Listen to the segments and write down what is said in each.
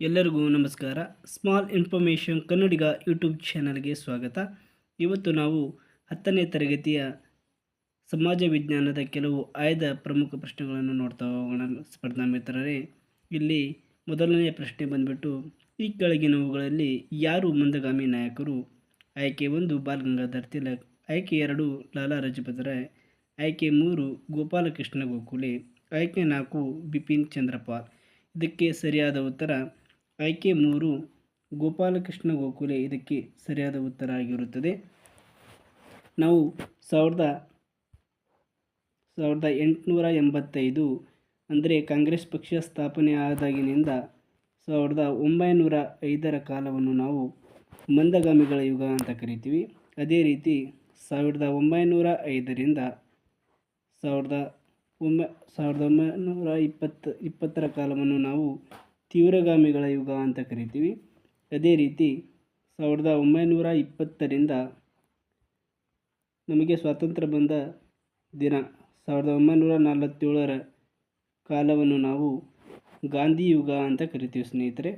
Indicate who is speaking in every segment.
Speaker 1: ಎಲ್ಲರಿಗೂ ನಮಸ್ಕಾರ. Small information ಕನ್ನಡಿಗ YouTube ಚಾನಲ್ಗೆ ಸ್ವಾಗತ. ಇವತ್ತು ನಾವು ಹತ್ತನೇ ತರಗತಿಯ ಸಮಾಜ ವಿಜ್ಞಾನದ ಕೆಲವು ಆಯ್ದ ಪ್ರಮುಖ ಪ್ರಶ್ನೆಗಳನ್ನು ನೋಡ್ತಾ ಹೋಗೋಣ ಸ್ಪರ್ಧಾ ಮಿತ್ರರೇ. ಇಲ್ಲಿ ಮೊದಲನೆಯ ಪ್ರಶ್ನೆ ಬಂದ್ಬಿಟ್ಟು, ಈ ಕೆಳಗಿನವುಗಳಲ್ಲಿ ಯಾರು ಮಂದಗಾಮಿ ನಾಯಕರು? ಆಯ್ಕೆ ಒಂದು ಬಾಲಗಂಗಾಧರ್ ತಿಲಕ್. ಆಯ್ಕೆ ಎರಡು, ಲಾಲಾ ರಜಪತ್ ರಾಯ್ ಆಯ್ಕೆ ಮೂರು, ಗೋಪಾಲಕೃಷ್ಣ ಗೋಕುಲೆ ಆಯ್ಕೆ ನಾಲ್ಕು, ಬಿಪಿನ್ ಚಂದ್ರಪಾಲ್. ಇದಕ್ಕೆ ಸರಿಯಾದ ಉತ್ತರ ಆಯ್ಕೆ ಮೂರು ಗೋಪಾಲಕೃಷ್ಣ ಗೋಖಲೆ ಇದಕ್ಕೆ ಸರಿಯಾದ ಉತ್ತರ ಆಗಿರುತ್ತದೆ. ನಾವು ಸಾವಿರದ ಸಾವಿರದ ಎಂಟುನೂರ ಎಂಬತ್ತೈದು ಅಂದರೆ ಕಾಂಗ್ರೆಸ್ ಪಕ್ಷ ಸ್ಥಾಪನೆ ಆದಾಗಿನಿಂದ ಸಾವಿರದ ಒಂಬೈನೂರ ಐದರ ಕಾಲವನ್ನು ನಾವು ಮಂದಗಾಮಿಗಳ ಯುಗ ಅಂತ ಕರಿತೀವಿ. ಅದೇ ರೀತಿ ಸಾವಿರದ ಒಂಬೈನೂರ ಐದರಿಂದ ಸಾವಿರದ ಒಂಬ, ಸಾವಿರದ ಒಂಬೈನೂರ ಇಪ್ಪತ್ತು, ಇಪ್ಪತ್ತರ ಕಾಲವನ್ನು ನಾವು ತೀವ್ರಗಾಮಿಗಳ ಯುಗ ಅಂತ ಕರಿತೀವಿ. ಅದೇ ರೀತಿ ಸಾವಿರದ ಒಂಬೈನೂರ ಇಪ್ಪತ್ತರಿಂದ ನಮಗೆ ಸ್ವಾತಂತ್ರ್ಯ ಬಂದ ದಿನ ಸಾವಿರದ ಒಂಬೈನೂರ ನಲವತ್ತೇಳರ ಕಾಲವನ್ನು ನಾವು ಗಾಂಧಿ ಯುಗ ಅಂತ ಕರಿತೀವಿ ಸ್ನೇಹಿತರೆ.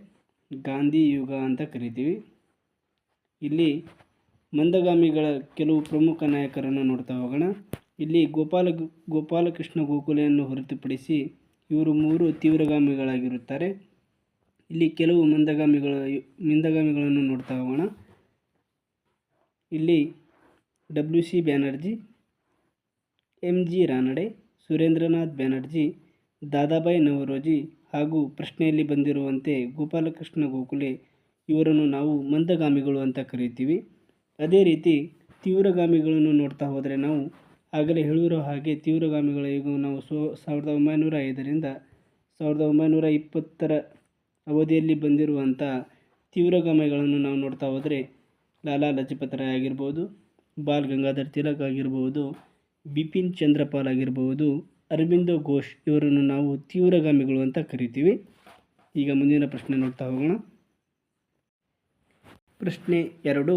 Speaker 1: ಗಾಂಧಿ ಯುಗ ಅಂತ ಕರಿತೀವಿ. ಇಲ್ಲಿ ಮಂದಗಾಮಿಗಳ ಕೆಲವು ಪ್ರಮುಖ ನಾಯಕರನ್ನು ನೋಡ್ತಾ ಹೋಗೋಣ. ಇಲ್ಲಿ ಗೋಪಾಲ ಗೋಪಾಲಕೃಷ್ಣ ಗೋಖಲೆಯನ್ನು ಹೊರತುಪಡಿಸಿ ಇವರು ಮೂರು ತೀವ್ರಗಾಮಿಗಳಾಗಿರುತ್ತಾರೆ. ಇಲ್ಲಿ ಕೆಲವು ಮಂದಗಾಮಿಗಳು ಮಂದಗಾಮಿಗಳನ್ನು ನೋಡ್ತಾ ಹೋಗೋಣ. ಇಲ್ಲಿ W C Banerjee M G Ranade, Surendranath Banerjee, Dadabhai Naoroji ಹಾಗೂ ಪ್ರಶ್ನೆಯಲ್ಲಿ ಬಂದಿರುವಂತೆ ಗೋಪಾಲಕೃಷ್ಣ ಗೋಖಲೆ ಇವರನ್ನು ನಾವು ಮಂದಗಾಮಿಗಳು ಅಂತ ಕರೀತೀವಿ. ಅದೇ ರೀತಿ ತೀವ್ರಗಾಮಿಗಳನ್ನು ನೋಡ್ತಾ ಹೋದರೆ ನಾವು ಆಗಲೇ ಹೇಳಿರೋ ಹಾಗೆ ತೀವ್ರಗಾಮಿಗಳ ಯುಗ ನಾವು ಸೊ, ಸಾವಿರದ ಒಂಬೈನೂರ ಐದರಿಂದ ಸಾವಿರದ ಒಂಬೈನೂರ ಇಪ್ಪತ್ತರ ಅವಧಿಯಲ್ಲಿ ಬಂದಿರುವಂಥ ತೀವ್ರಗಾಮಿಗಳನ್ನು ನಾವು ನೋಡ್ತಾ ಹೋದರೆ ಲಾಲಾ ಲಜಪತ್ ರಾಯ್ ಆಗಿರ್ಬೋದು, ಬಾಲ್ ಗಂಗಾಧರ್ ತಿಲಕ್ ಆಗಿರ್ಬೋದು, ಬಿಪಿನ್ ಚಂದ್ರಪಾಲ್ ಆಗಿರ್ಬೋದು, ಅರವಿಂದೋ ಘೋಷ್ ಇವರನ್ನು ನಾವು ತೀವ್ರಗಾಮಿಗಳು ಅಂತ ಕರಿತೀವಿ. ಈಗ ಮುಂದಿನ ಪ್ರಶ್ನೆ ನೋಡ್ತಾ ಹೋಗೋಣ. ಪ್ರಶ್ನೆ ಎರಡು,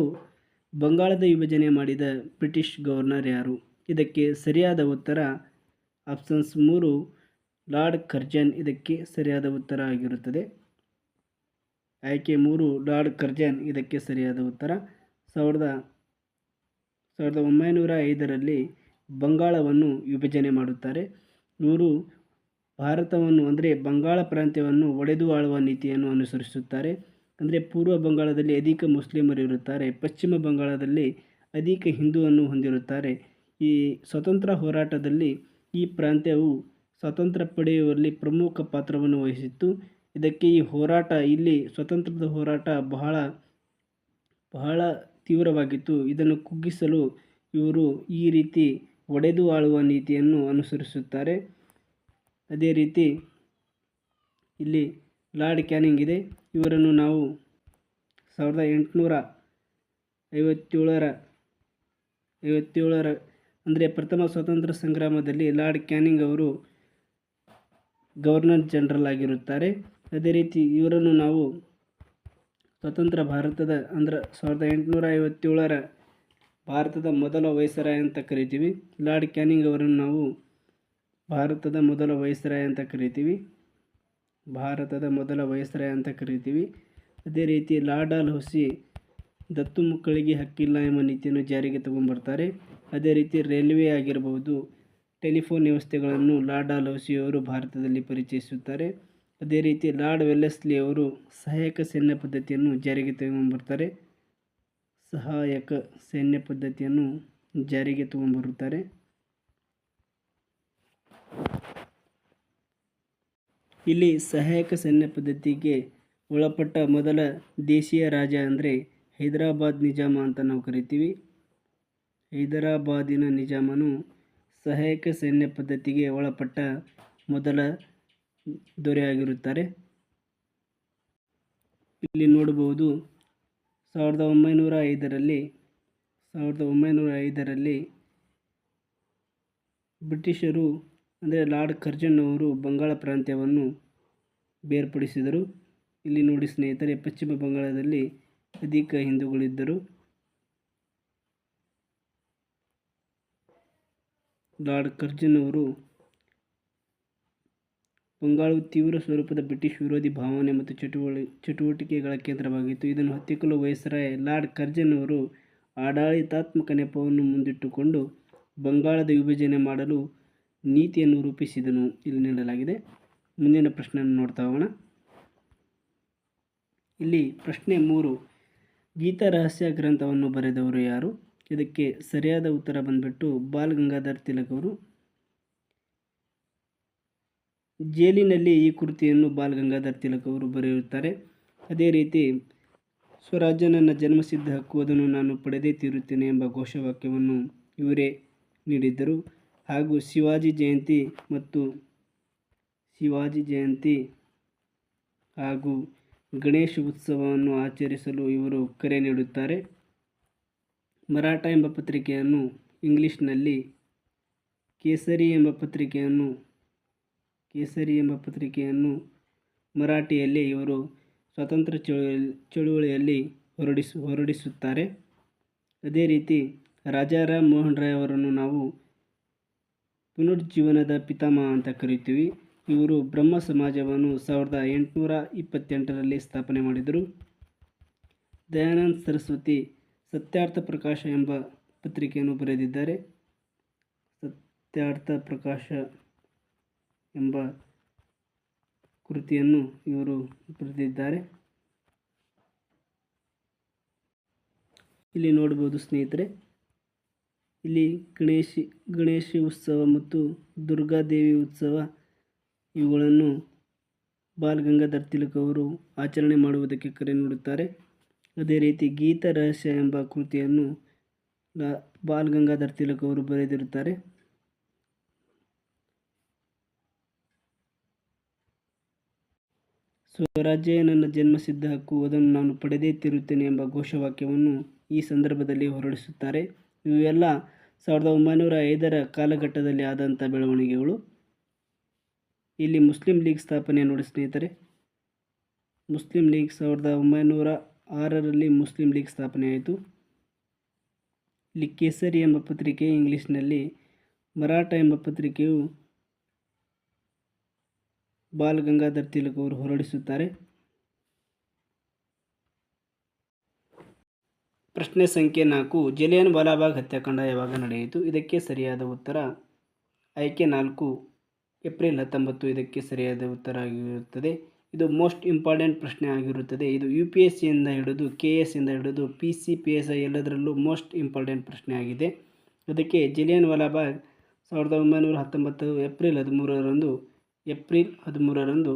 Speaker 1: ಬಂಗಾಳದ ವಿಭಜನೆ ಮಾಡಿದ ಬ್ರಿಟಿಷ್ ಗವರ್ನರ್ ಯಾರು? ಇದಕ್ಕೆ ಸರಿಯಾದ ಉತ್ತರ ಆಪ್ಷನ್ಸ್ ಮೂರು, ಲಾರ್ಡ್ ಕರ್ಜನ್ ಇದಕ್ಕೆ ಸರಿಯಾದ ಉತ್ತರ ಆಗಿರುತ್ತದೆ. ಆಯ್ಕೆ ಮೂರು ಲಾರ್ಡ್ ಕರ್ಜನ್ ಇದಕ್ಕೆ ಸರಿಯಾದ ಉತ್ತರ, ಸಾವಿರದ ಸಾವಿರದ ಒಂಬೈನೂರ ಐದರಲ್ಲಿ ಬಂಗಾಳವನ್ನು ವಿಭಜನೆ ಮಾಡುತ್ತಾರೆ. ಇವರು ಭಾರತವನ್ನು ಅಂದರೆ ಬಂಗಾಳ ಪ್ರಾಂತ್ಯವನ್ನು ಒಡೆದು ಆಳುವ ನೀತಿಯನ್ನು ಅನುಸರಿಸುತ್ತಾರೆ. ಅಂದರೆ ಪೂರ್ವ ಬಂಗಾಳದಲ್ಲಿ ಅಧಿಕ ಮುಸ್ಲಿಮರು ಇರುತ್ತಾರೆ, ಪಶ್ಚಿಮ ಬಂಗಾಳದಲ್ಲಿ ಅಧಿಕ ಹಿಂದೂವನ್ನು ಹೊಂದಿರುತ್ತಾರೆ. ಈ ಸ್ವತಂತ್ರ ಹೋರಾಟದಲ್ಲಿ ಈ ಪ್ರಾಂತ್ಯವು ಸ್ವಾತಂತ್ರ್ಯ ಪಡೆಯುವಲ್ಲಿ ಪ್ರಮುಖ ಪಾತ್ರವನ್ನು ವಹಿಸಿತ್ತು. ಇದಕ್ಕೆ ಈ ಹೋರಾಟ, ಇಲ್ಲಿ ಸ್ವತಂತ್ರದ ಹೋರಾಟ ಬಹಳ ಬಹಳ ತೀವ್ರವಾಗಿತ್ತು. ಇದನ್ನು ಕುಗ್ಗಿಸಲು ಇವರು ಈ ರೀತಿ ಒಡೆದು ಆಳುವ ನೀತಿಯನ್ನು ಅನುಸರಿಸುತ್ತಾರೆ. ಅದೇ ರೀತಿ ಇಲ್ಲಿ ಲಾರ್ಡ್ ಕ್ಯಾನಿಂಗ್ ಇದೆ. ಇವರನ್ನು ನಾವು ಸಾವಿರದ ಎಂಟುನೂರ ಐವತ್ತೇಳರ ಐವತ್ತೇಳರ, ಅಂದರೆ ಪ್ರಥಮ ಸ್ವಾತಂತ್ರ್ಯ ಸಂಗ್ರಾಮದಲ್ಲಿ ಲಾರ್ಡ್ ಕ್ಯಾನಿಂಗ್ ಅವರು ಗವರ್ನರ್ ಜನರಲ್ ಆಗಿರುತ್ತಾರೆ. ಅದೇ ರೀತಿ ಇವರನ್ನು ನಾವು ಸ್ವತಂತ್ರ ಭಾರತದ ಅಂದ್ರೆ ಸಾವಿರದ ಎಂಟುನೂರ ಐವತ್ತೇಳರ ಭಾರತದ ಮೊದಲ ವೈಸರಾಯ ಅಂತ ಕರಿತೀವಿ. ಲಾರ್ಡ್ ಕ್ಯಾನಿಂಗ್ ಅವರನ್ನು ನಾವು ಭಾರತದ ಮೊದಲ ವೈಸರಾಯ ಅಂತ ಕರಿತೀವಿ. ಭಾರತದ ಮೊದಲ ವಯಸ್ಸರಾಯ ಅಂತ ಕರಿತೀವಿ. ಅದೇ ರೀತಿ ಲಾರ್ಡ್ ಆಲ್ ಹುಸಿ ದತ್ತು ಮಕ್ಕಳಿಗೆ ಹಕ್ಕಿಲ್ಲ ಎಂಬ ನೀತಿಯನ್ನು ಜಾರಿಗೆ ತಗೊಂಡ್ಬರ್ತಾರೆ. ಅದೇ ರೀತಿ ರೈಲ್ವೆ ಆಗಿರಬಹುದು, ಟೆಲಿಫೋನ್ ವ್ಯವಸ್ಥೆಗಳನ್ನು ಲಾರ್ಡ್ ಆಲ್ ಹುಸಿಯವರು ಭಾರತದಲ್ಲಿ ಪರಿಚಯಿಸುತ್ತಾರೆ. ಅದೇ ರೀತಿ ಲಾರ್ಡ್ ವೆಲ್ಲೆಸ್ಲಿ ಅವರು ಸಹಾಯಕ ಸೈನ್ಯ ಪದ್ಧತಿಯನ್ನು ಜಾರಿಗೆ ತಗೊಂಡ್ಬರ್ತಾರೆ ಸಹಾಯಕ ಸೈನ್ಯ ಪದ್ಧತಿಯನ್ನು ಜಾರಿಗೆ ತಗೊಂಡ್ಬರುತ್ತಾರೆ ಇಲ್ಲಿ ಸಹಾಯಕ ಸೈನ್ಯ ಪದ್ಧತಿಗೆ ಒಳಪಟ್ಟ ಮೊದಲ ದೇಶೀಯ ರಾಜ ಅಂದರೆ ಹೈದರಾಬಾದ್ ನಿಜಾಮ ಅಂತ ನಾವು ಕರಿತೀವಿ. ಹೈದರಾಬಾದಿನ ನಿಜಾಮನು ಸಹಾಯಕ ಸೈನ್ಯ ಪದ್ಧತಿಗೆ ಒಳಪಟ್ಟ ಮೊದಲ ದೊರೆಯಾಗಿರುತ್ತಾರೆ. ಇಲ್ಲಿ ನೋಡಬಹುದು ಸಾವಿರದ ಒಂಬೈನೂರ ಐದರಲ್ಲಿ, ಸಾವಿರದ ಒಂಬೈನೂರ ಐದರಲ್ಲಿ ಬ್ರಿಟಿಷರು, ಅಂದರೆ ಲಾರ್ಡ್ ಕರ್ಜನ್ ಅವರು ಬಂಗಾಳ ಪ್ರಾಂತ್ಯವನ್ನು ಬೇರ್ಪಡಿಸಿದರು. ಇಲ್ಲಿ ನೋಡಿ ಸ್ನೇಹಿತರೆ, ಪಶ್ಚಿಮ ಬಂಗಾಳದಲ್ಲಿ ಅಧಿಕ ಹಿಂದೂಗಳಿದ್ದರು. ಲಾರ್ಡ್ ಕರ್ಜನ್ ಅವರು ಬಂಗಾಳವು ತೀವ್ರ ಸ್ವರೂಪದ ಬ್ರಿಟಿಷ್ ವಿರೋಧಿ ಭಾವನೆ ಮತ್ತು ಚಟುವಳಿ, ಚಟುವಟಿಕೆಗಳ ಕೇಂದ್ರವಾಗಿತ್ತು. ಇದನ್ನು ಹತ್ತಿಕ್ಕಲು ವೈಸರಾಯ್ ಲಾರ್ಡ್ ಕರ್ಜನ್ ಅವರು ಆಡಳಿತಾತ್ಮಕ ನೆಪವನ್ನು ಮುಂದಿಟ್ಟುಕೊಂಡು ಬಂಗಾಳದ ವಿಭಜನೆ ಮಾಡಲು ನೀತಿಯನ್ನು ರೂಪಿಸಿದನು ಇಲ್ಲಿ ನೀಡಲಾಗಿದೆ. ಮುಂದಿನ ಪ್ರಶ್ನೆಯನ್ನು ನೋಡ್ತಾ ಹೋಗೋಣ. ಇಲ್ಲಿ ಪ್ರಶ್ನೆ ಮೂರು. ಗೀತಾ ರಹಸ್ಯ ಗ್ರಂಥವನ್ನು ಬರೆದವರು ಯಾರು? ಇದಕ್ಕೆ ಸರಿಯಾದ ಉತ್ತರ ಬಂದ್ಬಿಟ್ಟು ಬಾಲ್ ಗಂಗಾಧರ್ ತಿಲಕ್ ಅವರು. ಜೈಲಿನಲ್ಲಿ ಈ ಕೃತಿಯನ್ನು ಬಾಲಗಂಗಾಧರ್ ತಿಲಕ್ ಅವರು ಬರೆಯುತ್ತಾರೆ. ಅದೇ ರೀತಿ ಸ್ವರಾಜ್ಯ ನನ್ನ ಜನ್ಮಸಿದ್ಧ ಹಕ್ಕು ಅದನ್ನು ನಾನು ಪಡೆದೇ ತೀರುತ್ತೇನೆ ಎಂಬ ಘೋಷವಾಕ್ಯವನ್ನು ಇವರೇ ನೀಡಿದ್ದರು. ಹಾಗೂ ಶಿವಾಜಿ ಜಯಂತಿ ಮತ್ತು ಶಿವಾಜಿ ಜಯಂತಿ ಹಾಗೂ ಗಣೇಶ ಉತ್ಸವವನ್ನು ಆಚರಿಸಲು ಇವರು ಕರೆ ನೀಡುತ್ತಾರೆ. ಮರಾಠ ಎಂಬ ಪತ್ರಿಕೆಯನ್ನು ಇಂಗ್ಲಿಷ್ನಲ್ಲಿ ಕೇಸರಿ ಎಂಬ ಪತ್ರಿಕೆಯನ್ನು ಕೇಸರಿ ಎಂಬ ಪತ್ರಿಕೆಯನ್ನು ಮರಾಠಿಯಲ್ಲಿ ಇವರು ಸ್ವಾತಂತ್ರ್ಯ ಚಳುವಳಿ, ಚಳುವಳಿಯಲ್ಲಿ ಹೊರಡಿಸು, ಹೊರಡಿಸುತ್ತಾರೆ. ಅದೇ ರೀತಿ ರಾಜಾರಾಮ್ ಮೋಹನ್ ರಾಯ್ ಅವರನ್ನು ನಾವು ಪುನರುಜ್ಜೀವನದ ಪಿತಾಮಹ ಅಂತ ಕರೀತೀವಿ. ಇವರು ಬ್ರಹ್ಮ ಸಮಾಜವನ್ನು ಸಾವಿರದ ಎಂಟುನೂರ ಇಪ್ಪತ್ತೆಂಟರಲ್ಲಿ ಸ್ಥಾಪನೆ ಮಾಡಿದರು. ದಯಾನಂದ ಸರಸ್ವತಿ ಸತ್ಯಾರ್ಥ ಪ್ರಕಾಶ ಎಂಬ ಪತ್ರಿಕೆಯನ್ನು ಬರೆದಿದ್ದಾರೆ. ಸತ್ಯಾರ್ಥ ಪ್ರಕಾಶ ಎಂಬ ಕೃತಿಯನ್ನು ಇವರು ಬರೆದಿದ್ದಾರೆ. ಇಲ್ಲಿ ನೋಡ್ಬೋದು ಸ್ನೇಹಿತರೆ, ಇಲ್ಲಿ ಗಣೇಶಿ, ಗಣೇಶ ಉತ್ಸವ ಮತ್ತು ದುರ್ಗಾದೇವಿ ಉತ್ಸವ ಇವುಗಳನ್ನು ಬಾಲ್ ಗಂಗಾಧರ್ ತಿಲಕ್ ಅವರು ಆಚರಣೆ ಮಾಡುವುದಕ್ಕೆ ಕರೆ ನೀಡುತ್ತಾರೆ. ಅದೇ ರೀತಿ ಗೀತ ರಹಸ್ಯ ಎಂಬ ಕೃತಿಯನ್ನು ಬಾಲ್ ಗಂಗಾಧರ್ ತಿಲಕ್ ಅವರು ಬರೆದಿರುತ್ತಾರೆ. ಸ್ವರಾಜ್ಯ ನನ್ನ ಜನ್ಮಸಿದ್ಧ ಹಕ್ಕು, ಅದನ್ನು ನಾನು ಪಡೆದೇ ತಿರುತ್ತೇನೆ ಎಂಬ ಘೋಷವಾಕ್ಯವನ್ನು ಈ ಸಂದರ್ಭದಲ್ಲಿ ಹೊರಡಿಸುತ್ತಾರೆ. ಇವೆಲ್ಲ ಸಾವಿರದ ಒಂಬೈನೂರ ಐದರ ಕಾಲಘಟ್ಟದಲ್ಲಿ ಆದಂಥ ಬೆಳವಣಿಗೆಗಳು. ಇಲ್ಲಿ ಮುಸ್ಲಿಂ ಲೀಗ್ ಸ್ಥಾಪನೆ ನೋಡಿ ಸ್ನೇಹಿತರೆ. ಮುಸ್ಲಿಂ ಲೀಗ್ ಸಾವಿರದ ಒಂಬೈನೂರ ಆರರಲ್ಲಿ ಮುಸ್ಲಿಂ ಲೀಗ್ ಸ್ಥಾಪನೆ ಆಯಿತು. ಇಲ್ಲಿ ಕೇಸರಿ ಎಂಬ ಪತ್ರಿಕೆ ಇಂಗ್ಲೀಷ್ನಲ್ಲಿ, ಮರಾಠ ಎಂಬ ಪತ್ರಿಕೆಯು ಬಾಲ್ ಗಂಗಾಧರ್ ತಿಲಕ್ ಅವರು ಹೊರಡಿಸುತ್ತಾರೆ. ಪ್ರಶ್ನೆ ಸಂಖ್ಯೆ ನಾಲ್ಕು, ಜಲಿಯನ್ ವಾಲಾಬಾಗ್ ಹತ್ಯಾಕಾಂಡ ಯಾವಾಗ ನಡೆಯಿತು? ಇದಕ್ಕೆ ಸರಿಯಾದ ಉತ್ತರ ಆಯ್ಕೆ ನಾಲ್ಕು, ಏಪ್ರಿಲ್ ಹತ್ತೊಂಬತ್ತು ಇದಕ್ಕೆ ಸರಿಯಾದ ಉತ್ತರ ಆಗಿರುತ್ತದೆ. ಇದು ಮೋಸ್ಟ್ ಇಂಪಾರ್ಟೆಂಟ್ ಪ್ರಶ್ನೆ ಆಗಿರುತ್ತದೆ. ಇದು ಯು ಪಿ ಎಸ್ ಸಿಯಿಂದ ಹಿಡಿದು ಕೆ ಎಸ್ ಇಂದ ಹಿಡಿದು P C P S I ಎಲ್ಲದರಲ್ಲೂ ಮೋಸ್ಟ್ ಇಂಪಾರ್ಟೆಂಟ್ ಪ್ರಶ್ನೆ ಆಗಿದೆ. ಅದಕ್ಕೆ ಜಲಿಯನ್ ವಾಲಾಬಾಗ್ ಸಾವಿರದ ಒಂಬೈನೂರ ಹತ್ತೊಂಬತ್ತು, ಏಪ್ರಿಲ್ ಹದಿಮೂರರಂದು ಏಪ್ರಿಲ್ ಹದಿಮೂರರಂದು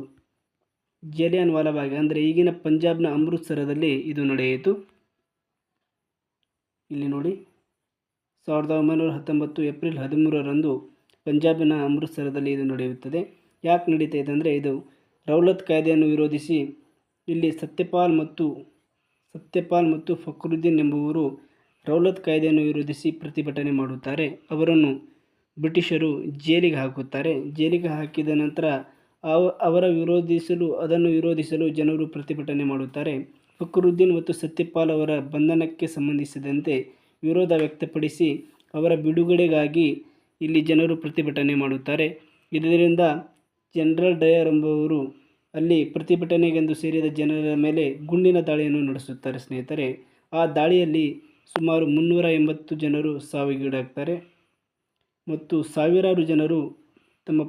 Speaker 1: ಜಲಿಯನ್ ವಾಲಾಬಾಗ್, ಅಂದರೆ ಈಗಿನ ಪಂಜಾಬ್ನ ಅಮೃತ್ಸರದಲ್ಲಿ ಇದು ನಡೆಯಿತು. ಇಲ್ಲಿ ನೋಡಿ, ಸಾವಿರದ ಒಂಬೈನೂರ ಹತ್ತೊಂಬತ್ತು ಏಪ್ರಿಲ್ ಹದಿಮೂರರಂದು ಪಂಜಾಬಿನ ಅಮೃತ್ಸರದಲ್ಲಿ ಇದು ನಡೆಯುತ್ತದೆ. ಯಾಕೆ ನಡೀತೈತೆ ಅಂದರೆ ಇದು ರೌಲತ್ ಕಾಯ್ದೆಯನ್ನು ವಿರೋಧಿಸಿ ಇಲ್ಲಿ ಸತ್ಯಪಾಲ್ ಮತ್ತು ಸತ್ಯಪಾಲ್ ಮತ್ತು ಫಕ್ರುದ್ದೀನ್ ಎಂಬುವರು ರೌಲತ್ ಕಾಯ್ದೆಯನ್ನು ವಿರೋಧಿಸಿ ಪ್ರತಿಭಟನೆ ಮಾಡುತ್ತಾರೆ. ಅವರನ್ನು ಬ್ರಿಟಿಷರು ಜೈಲಿಗೆ ಹಾಕುತ್ತಾರೆ. ಜೈಲಿಗೆ ಹಾಕಿದ ನಂತರ ಅವ, ಅವರ ವಿರೋಧಿಸಲು, ಅದನ್ನು ವಿರೋಧಿಸಲು ಜನರು ಪ್ರತಿಭಟನೆ ಮಾಡುತ್ತಾರೆ. ಫಕ್ರುದ್ದೀನ್ ಮತ್ತು ಸತ್ಯಪಾಲ್ ಅವರ ಬಂಧನಕ್ಕೆ ಸಂಬಂಧಿಸಿದಂತೆ ವಿರೋಧ ವ್ಯಕ್ತಪಡಿಸಿ ಅವರ ಬಿಡುಗಡೆಗಾಗಿ ಇಲ್ಲಿ ಜನರು ಪ್ರತಿಭಟನೆ ಮಾಡುತ್ತಾರೆ. ಇದರಿಂದ ಜನರಲ್ ಡಯರ್ ಎಂಬುವರು ಅಲ್ಲಿ ಪ್ರತಿಭಟನೆಗೆಂದು ಸೇರಿದ ಜನರ ಮೇಲೆ ಗುಂಡಿನ ದಾಳಿಯನ್ನು ನಡೆಸುತ್ತಾರೆ ಸ್ನೇಹಿತರೆ. ಆ ದಾಳಿಯಲ್ಲಿ ಸುಮಾರು ಮುನ್ನೂರ ಎಂಬತ್ತು ಜನರು ಸಾವಿಗೀಡಾಗ್ತಾರೆ. ಮತ್ತು ಸಾವಿರಾರು ಜನರು ತಮ್ಮ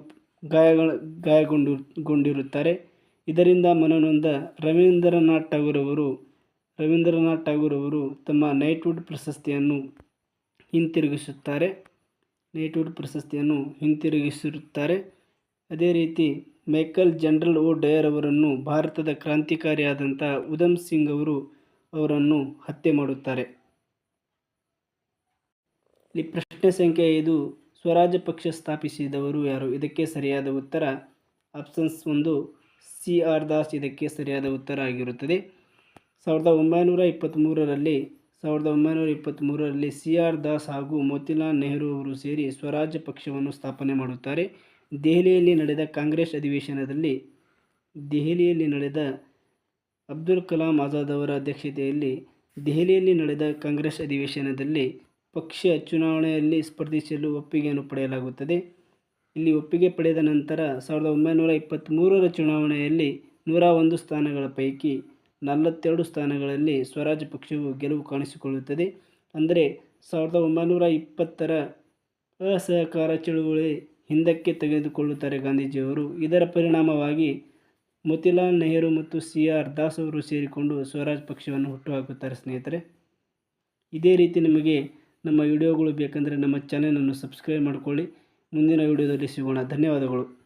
Speaker 1: ಗಾಯಗಳ, ಗಾಯಗೊಂಡು, ಗೊಂಡಿರುತ್ತಾರೆ. ಇದರಿಂದ ಮನನೊಂದ ರವೀಂದ್ರನಾಥ್ ಟಾಗೂರ್ ಅವರು ರವೀಂದ್ರನಾಥ್ ಟಾಗೂರ್ ಅವರು ತಮ್ಮ ನೈಟ್ವುಡ್ ಪ್ರಶಸ್ತಿಯನ್ನು ಹಿಂತಿರುಗಿಸುತ್ತಾರೆ. ನೈಟ್ವುಡ್ ಪ್ರಶಸ್ತಿಯನ್ನು ಹಿಂತಿರುಗಿಸಿರುತ್ತಾರೆ. ಅದೇ ರೀತಿ ಮೈಕಲ್ ಜನರಲ್ ಓ ಡಯರ್ ಅವರನ್ನು ಭಾರತದ ಕ್ರಾಂತಿಕಾರಿಯಾದಂಥ ಉಧಮ್ ಸಿಂಗ್ ಅವರು ಅವರನ್ನು ಹತ್ಯೆ ಮಾಡುತ್ತಾರೆ. ಇಲ್ಲಿ ಪ್ರಶ್ನೆ ಸಂಖ್ಯೆ ಐದು ಸ್ವರಾಜ್ಯ ಪಕ್ಷ ಸ್ಥಾಪಿಸಿದವರು ಯಾರು? ಇದಕ್ಕೆ ಸರಿಯಾದ ಉತ್ತರ, ಆಪ್ಷನ್ಸ್ ಒಂದು, ಸಿ ಆರ್ ದಾಸ್. ಇದಕ್ಕೆ ಸರಿಯಾದ ಉತ್ತರ ಆಗಿರುತ್ತದೆ. ಸಾವಿರದ ಒಂಬೈನೂರ ಇಪ್ಪತ್ತ್ಮೂರರಲ್ಲಿ ಸಾವಿರದ ಒಂಬೈನೂರ ಇಪ್ಪತ್ತ್ಮೂರರಲ್ಲಿ ಸಿ ಆರ್ ದಾಸ್ ಹಾಗೂ ಮೋತಿಲಾಲ್ ನೆಹರು ಅವರು ಸೇರಿ ಸ್ವರಾಜ್ಯ ಪಕ್ಷವನ್ನು ಸ್ಥಾಪನೆ ಮಾಡುತ್ತಾರೆ. ದೆಹಲಿಯಲ್ಲಿ ನಡೆದ ಕಾಂಗ್ರೆಸ್ ಅಧಿವೇಶನದಲ್ಲಿ, ದೆಹಲಿಯಲ್ಲಿ ನಡೆದ ಅಬ್ದುಲ್ ಕಲಾಂ ಆಜಾದ್ ಅವರ ಅಧ್ಯಕ್ಷತೆಯಲ್ಲಿ, ದೆಹಲಿಯಲ್ಲಿ ನಡೆದ ಕಾಂಗ್ರೆಸ್ ಅಧಿವೇಶನದಲ್ಲಿ ಪಕ್ಷ ಚುನಾವಣೆಯಲ್ಲಿ ಸ್ಪರ್ಧಿಸಲು ಒಪ್ಪಿಗೆಯನ್ನು ಪಡೆಯಲಾಗುತ್ತದೆ. ಇಲ್ಲಿ ಒಪ್ಪಿಗೆ ಪಡೆದ ನಂತರ ಸಾವಿರದ ಒಂಬೈನೂರ ಇಪ್ಪತ್ತ್ಮೂರರ ಚುನಾವಣೆಯಲ್ಲಿ ನೂರ ಒಂದು ಸ್ಥಾನಗಳ ಪೈಕಿ ನಲವತ್ತೆರಡು ಸ್ಥಾನಗಳಲ್ಲಿ ಸ್ವರಾಜ್ ಪಕ್ಷವು ಗೆಲುವು ಕಾಣಿಸಿಕೊಳ್ಳುತ್ತದೆ. ಅಂದರೆ ಸಾವಿರದ ಒಂಬೈನೂರ ಇಪ್ಪತ್ತರ ಅಸಹಕಾರ ಚಳುವಳಿ ಹಿಂದಕ್ಕೆ ತೆಗೆದುಕೊಳ್ಳುತ್ತಾರೆ ಗಾಂಧೀಜಿಯವರು. ಇದರ ಪರಿಣಾಮವಾಗಿ ಮೋತಿಲಾಲ್ ನೆಹರು ಮತ್ತು ಸಿ ಆರ್ ದಾಸ್ ಅವರು ಸೇರಿಕೊಂಡು ಸ್ವರಾಜ್ ಪಕ್ಷವನ್ನು ಹುಟ್ಟುಹಾಕುತ್ತಾರೆ ಸ್ನೇಹಿತರೆ. ಇದೇ ರೀತಿ ನಿಮಗೆ ನಮ್ಮ ವಿಡಿಯೋಗಳು ಬೇಕೆಂದರೆ ನಮ್ಮ ಚಾನಲನ್ನು ಸಬ್ಸ್ಕ್ರೈಬ್ ಮಾಡಿಕೊಳ್ಳಿ. ಮುಂದಿನ ವಿಡಿಯೋದಲ್ಲಿ ಸಿಗೋಣ. ಧನ್ಯವಾದಗಳು.